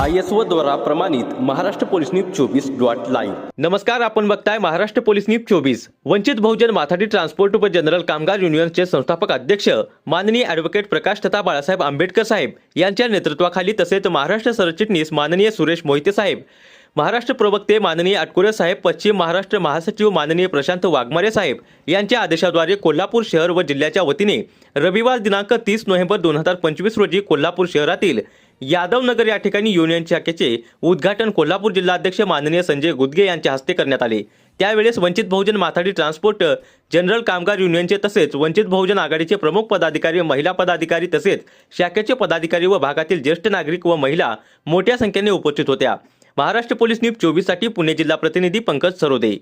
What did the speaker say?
I S O द्वारा प्रमाणित Maharashtra police news चोवीस डॉट लाईव्ह नमस्कार आपण बघताय महाराष्ट्र पोलीस न्यूज चोवीस. वंचित बहुजन माथाडी ट्रान्सपोर्ट व जनरल कामगार युनियनचे संस्थापक अध्यक्ष माननीय ॲडव्होकेट प्रकाश तथा बाळासाहेब आंबेडकर साहेब यांच्या नेतृत्वाखाली तसेच महाराष्ट्र सरचिटणीस माननीय सुरेश मोहिते साहेब महाराष्ट्र प्रवक्ते माननीय अटकुरे साहेब पश्चिम महाराष्ट्र महासचिव माननीय प्रशांत वाघमारे साहेब यांच्या आदेशाद्वारे कोल्हापूर शहर व जिल्ह्याच्या वतीने रविवार दिनांक तीस नोव्हेंबर दोन हजार पंचवीस रोजी कोल्हापूर शहरातील यादवनगर या ठिकाणी युनियन शाखेचे उद्घाटन कोल्हापूर जिल्हाध्यक्ष माननीय संजय गुदगे यांच्या हस्ते करण्यात आले. त्यावेळेस वंचित बहुजन माथाडी ट्रान्सपोर्ट जनरल कामगार युनियनचे तसेच वंचित बहुजन आघाडीचे प्रमुख पदाधिकारी महिला पदाधिकारी तसेच शाखेचे पदाधिकारी व भागातील ज्येष्ठ नागरिक व महिला मोठ्या संख्येने उपस्थित होत्या. महाराष्ट्र पोलीस न्यूज चोवीससाठी पुणे जिल्हा प्रतिनिधी पंकज सरोदे.